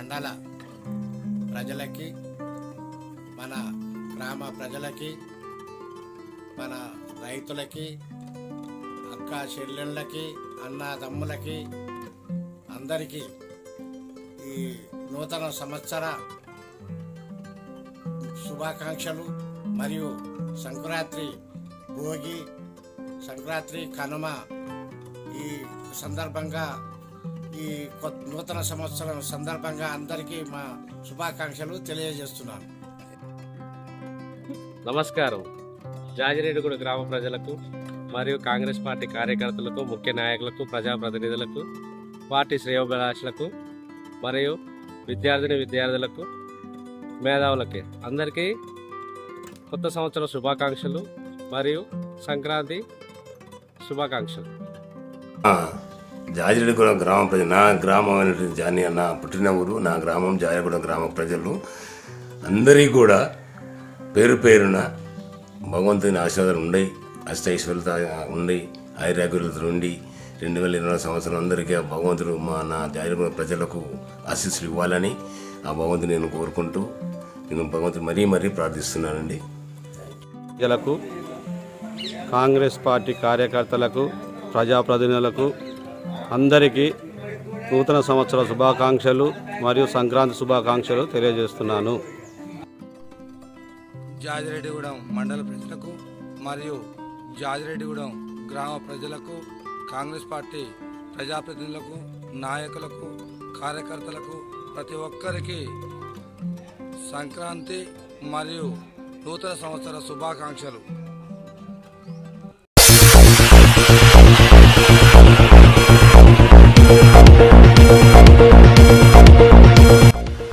మండల ప్రజలకి మన గ్రామ ప్రజలకి మన రైతులకి అక్క చెల్లెళ్ళకి అన్నదమ్ములకి అందరికీ ఈ నూతన సంవత్సర శుభాకాంక్షలు మరియు సంక్రాంతి భోగి సంక్రాంతి కనుమ ఈ సందర్భంగా ఈ కొత్త నూతన సంవత్సరం సందర్భంగా అందరికీ మా శుభాకాంక్షలు తెలియజేస్తున్నాను. నమస్కారం. జాజిరెడ్డిగూడ గ్రామ ప్రజలకు మరియు కాంగ్రెస్ పార్టీ కార్యకర్తలకు ముఖ్య నాయకులకు ప్రజాప్రతినిధులకు పార్టీ శ్రేయోభిలాషులకు మరియు విద్యార్థిని విద్యార్థులకు మేధావులకి అందరికీ కొత్త సంవత్సరం శుభాకాంక్షలు మరియు సంక్రాంతి శుభాకాంక్షలు. ఆ, జాజిరెడ్డిగూడెం గ్రామ ప్రజలు నా గ్రామం అనేటువంటి జాని నా పుట్టిన ఊరు నా గ్రామం జాజిరెడ్డిగూడెం గ్రామ ప్రజలు అందరికీ కూడా పేరు పేరున భగవంతుని ఆశీర్వాదాలు ఉండయి అష్టైశ్వర్యత ఉండయి ఐరాగ్యులతో ఉండి రెండు వేల ఇరవై సంవత్సరం అందరికీ ఆ భగవంతుడు మా నా జాజిరెడ్డిగూడెం ప్రజలకు ఆశీస్సులు ఇవ్వాలని ఆ భగవంతుని నేను కోరుకుంటూ నేను భగవంతుని మరీ మరీ ప్రార్థిస్తున్నానండి. ప్రజలకు కాంగ్రెస్ పార్టీ కార్యకర్తలకు ప్రజాప్రతినిధులకు అందరికీ నూతన సంవత్సర శుభాకాంక్షలు మరియు సంక్రాంతి శుభాకాంక్షలు తెలియజేస్తున్నాను. జాజిరెడ్డిగూడెం మండల ప్రజలకు మరియు జాజిరెడ్డిగూడెం గ్రామ ప్రజలకు కాంగ్రెస్ పార్టీ ప్రజాప్రతినిధులకు నాయకులకు కార్యకర్తలకు ప్రతి ఒక్కరికి సంక్రాంతి మరియు నూతన సంవత్సర శుభాకాంక్షలు.